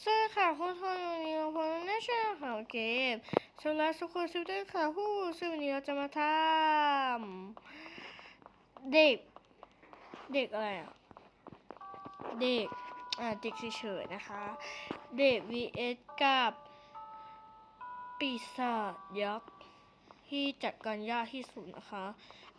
สวัสดีค่ะคุณทอนวันนี้เราพบในช่วงของเกมสำหรับสุขุมสุขด้วยค่ะผู้ซึ่งวันนี้เราจะมาทำเด็ก เด็กอะไรอะ เด็ก อ่า เด็กเฉยๆนะคะ เด็ก vs กับปีศาจยักษ์ที่จัดการยากที่สุดนะคะ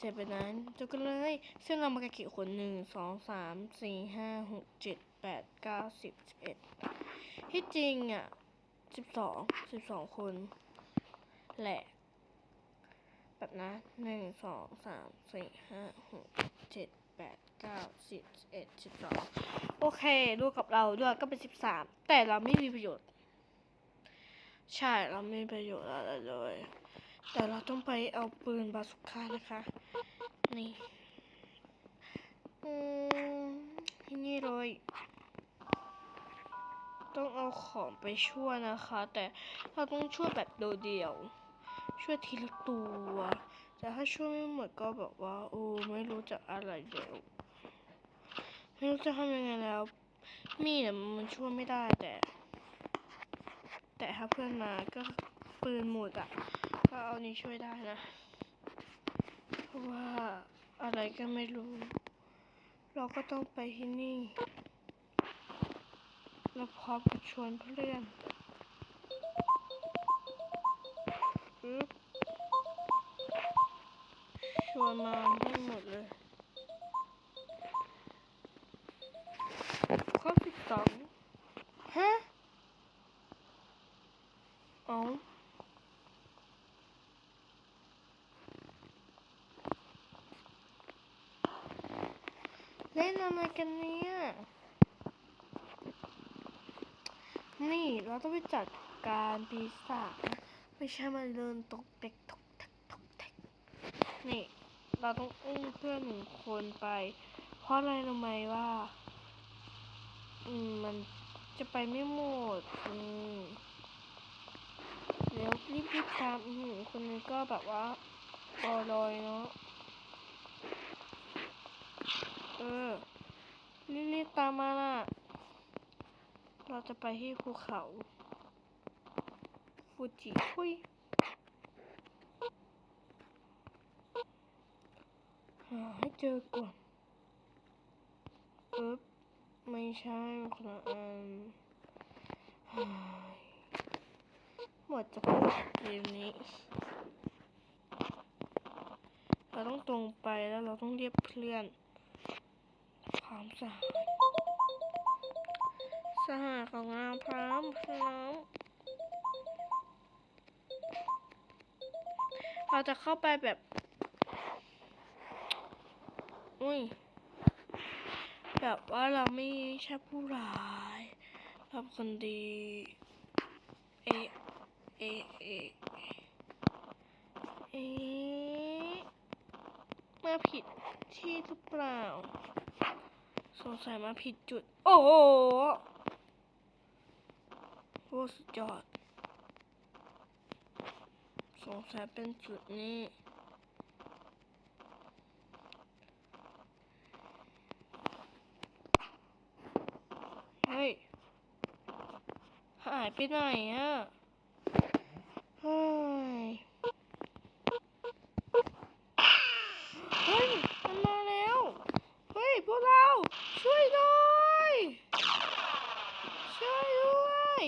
จะเป็นนั้นดูกันเลย ซึ่งเรามากันกี่คนหนึ่งสองสามสี่ห้าหกเจ็ดแปดเก้าสิบเอ็ด ที่จริงอะสิบสองสิบสองคนแหละ แบบนะหนึ่งสองสามสี่ห้าหกเจ็ดแปดเก้าสิบเอ็ดสิบสองโอเครวมกับเราด้วยก็เป็นสิบสามแต่เราไม่มีประโยชน์ ใช่เราไม่มีประโยชน์อะไรเลย แต่เราต้องไปเอาปืนบาสุก้านะคะ นี่ อืมที่นี่เลย ต้องเอาของไปช่วยนะคะ แต่เราต้องช่วยแบบโดดเดี่ยว ช่วยทีละตัว แต่ถ้าช่วยไม่หมดก็แบบว่า โอ้ไม่รู้จะอะไรแล้วไม่รู้จะทำยังไงแล้ว มีดมันช่วยไม่ได้แต่ แต่ถ้าเพื่อนมาก็ปืนหมดอะก็เอานี้ช่วยได้นะ เพราะว่าอะไรก็ไม่รู้ เราก็ต้องไปที่นี่ เราพร้อมจะชวนเพื่อนอึ๊บชวนมาให้หมดเลยข้อสิบสองฮะเอาเล่นอะไรกันเนี่ย นี่เราต้องไปจัดการปีศาจนะไม่ใช่มาเดินตกเด็กตกแทกตกแทกนี่ เราต้องอุ้มเพื่อนหนึ่งคนไป เพราะอะไรรู้ไหมว่า อืมมันจะไปไม่หมดอืมเดี๋ยวรีบรีบๆตามอืมคนนึงก็แบบว่าลอลอยเนาะเออรีบรีบๆตามมาล่ะ เราจะไปที่ภูเขาฟูจิคุยหาให้เจอก่อนเอึ๊บไม่ใช่คนละอันหายหมดจากเกมนี้ เราต้องตรงไปแล้วเราต้องเรียกเพื่อนพร้อมสหายส หาของเราพร้อมพร้อมเราจะเข้าไปแบบ อุ้ย แบบว่าเราไม่ใช่ผู้ร้ายเราเป็นคนดี เอ เอ เอ เอะมาผิดที่หรือเปล่า สงสัยมาผิดจุด โอ้โห โอ้สุดยอด สงสัยเป็นจุดนี้ เฮ้ย หายไปไหนอะ เฮ้ย เฮ้ย มันมาแล้ว เฮ้ย พวกเรา ช่วยหน่อย ช่วยด้วย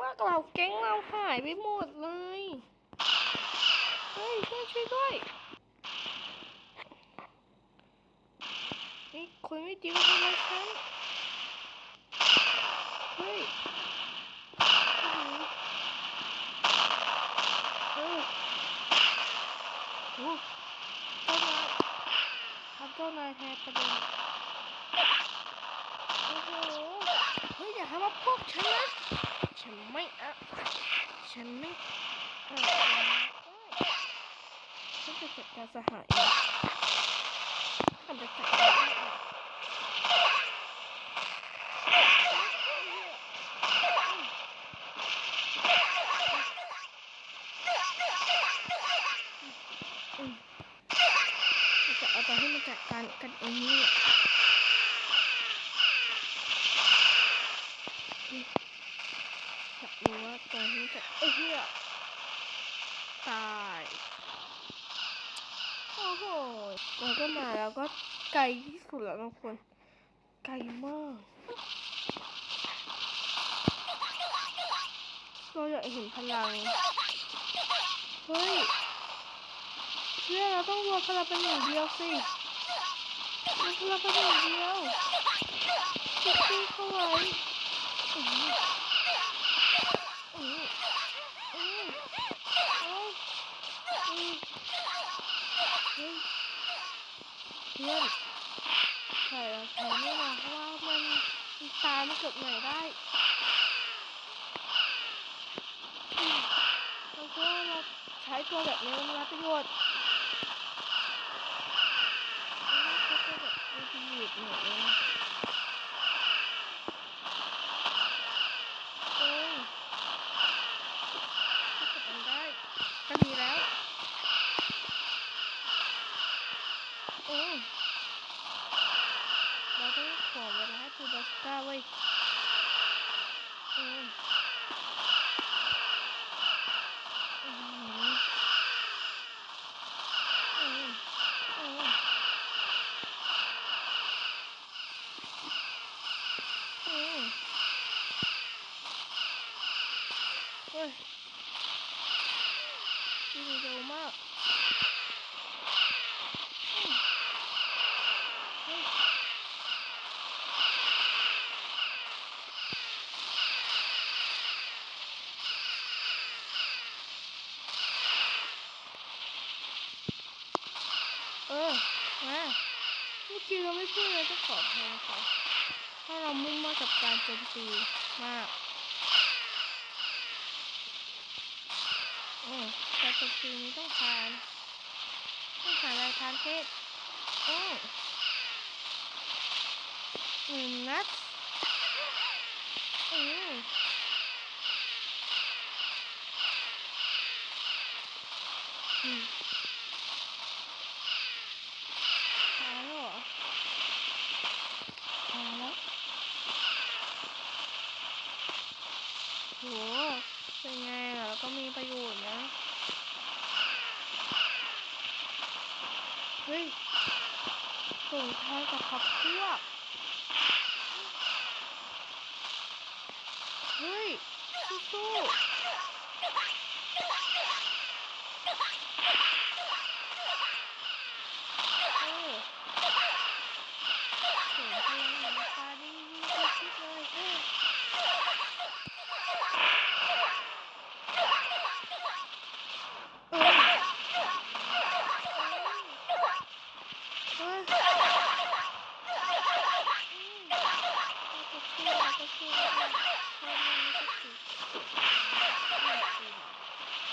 ว่า เราแก๊งเราหายไปหมดเลย เฮ้ยช่วยช่วยด้วยนี่คุยไม่ดีมาทำอะไรฉัน เฮ้ยโอ้โหโอ้โหเจ้านายทำเจ้านายแทนประเด็น โอ้โห เฮ้ยอย่าทำมาพวกฉันนะ ฉันไม่เอา ฉันไม่อาฉันจะจัดการสหายเองฉันจะจัดการเองอืมเราจะเอาตอนที่มันจัดการกันเองนี่แหละ สุดแล้วทุกคน ไกลมากเราอยากเห็นพลัง เฮ้ยเพื่อเราต้องรวมพลังเป็นหนึ่งเดียวสิรวมพลังเป็นหนึ่งเดียวติ๊กติ๊กเข้าไว้อื้อ พื่อนใส่เราใช้ไม่มาเพราะว่ามันตามมาเกือบไหนได้เราคิดว่าเราใช้ตัวแบบนี้มันรับประโยชน์เราใช้ตัวแบบมีประโยชน์หน่อยนะเออถ้าเกิดมันได้ก็ดีแล้วเออเราต้องขอเวลา ให้ปูบาสก้าไว้ยเออ อืมอืมอืมอืมเฮ้ยวิ่งเร็วมากอืมเฮ้ยเออมา เมื่อกี้เราไม่พูดเลยจะขอแทษค่ะถ้าเรามุ่งมากกับการโจมตีมากอืมการโจมตีนี้ต้องผ่านต้องผ่านลายทานเทศโอ้หนึ่งนัดอือืมตายแล้วเหรอตายแล้วโหเป็นไงล่ะ ก็มีประโยชน์นะ เฮ้ยส่งทางกับขับพวกเฮ้ยสู้ๆ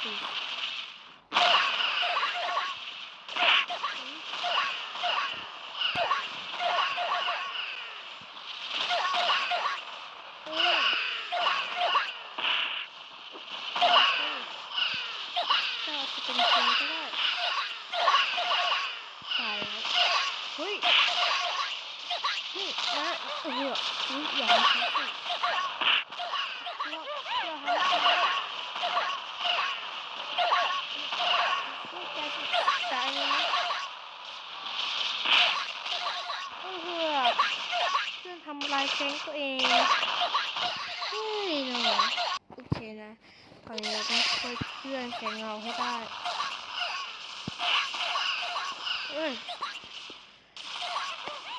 เออถ้าจะเป็นคนก็ได้ตายแล้วเฮ้ย นี่นะเอออุ๊ยอย่าทำฉันสิอย่า ตัวเองเฮ้ยเนาะโอเคนะตอนนี้เราต้องช่วยเพื่อนแกงเราให้ได้เอ้ย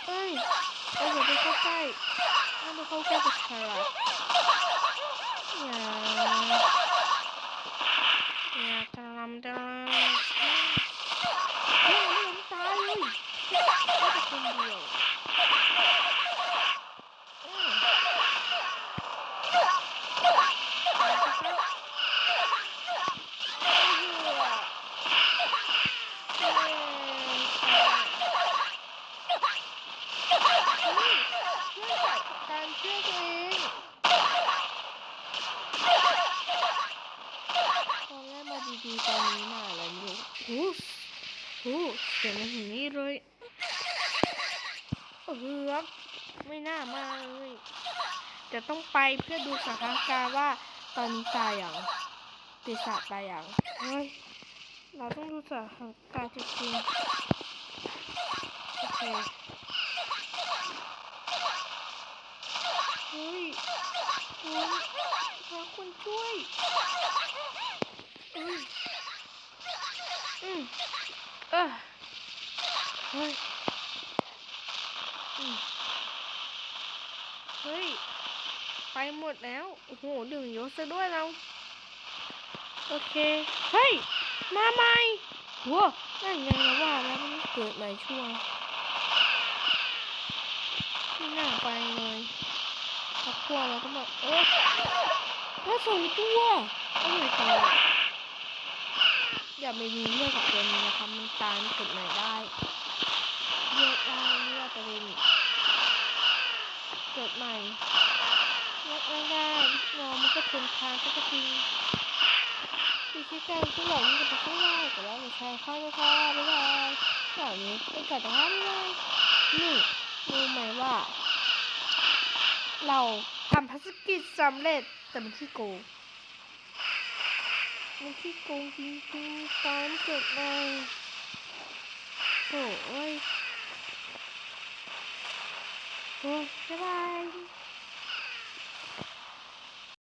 เอ้ยเราอย่าไปเข้าใกล้ถ้าเราเข้าใกล้จะฉลาดอย่าอย่ากระลำจะเฮ้ยไม่ล้มตายเลยแค่คนเดียวอืมตายไปซะเฮ้ยเฮ้ยตาย เฮ้ยเพื่อน จัดการเชื่อตัวเองตอนแรกมาดีๆตอนนี้มาอะไรไม่รู้โอ้โหเสียงมันถึงนี่เลยเออไม่น่ามาเลยจะต้องไปเพื่อดูสถานการณ์ว่าตอนนี้ตายอย่างปีศาจตายอย่างเฮ้ยเราต้องดูสถานการณ์จริงๆโอเค คนช่วยอืมอืมเออเฮ้ยอืมเฮ้ย ไปหมดแล้ว โอ้โหดึงยศซะด้วยเรา โอเค เฮ้ย มาใหม่ว้านั่นไงแล้วว่าแล้วมันเกิดใหม่ช่วงไม่น่าไปเลย ครอบครัวเราก็แบบเออถ้าสองตัวโอ้ยตายอย่าไปมีเรื่องกับตัวนี้นะครับมันตายมันเกิดใหม่ได้เลือกได้เลือกจะเป็นเกิดใหม่เลือกไม่ได้นอนมันก็ทนทานสักทีดีที่ใจที่หลังมันจะไปข้างล่างแต่ว่าไม่ใช่ข้างนะคะบ๊ายบายเหล่านี้ไปกัดแต่ห้ามเลยนี่รู้ไหมว่า เราทำภารกิจสำเร็จแต่มันขี้โกงมันขี้โกงจริงๆตอนกิดลยโอ้ยโอ้ยบ๊ายบาย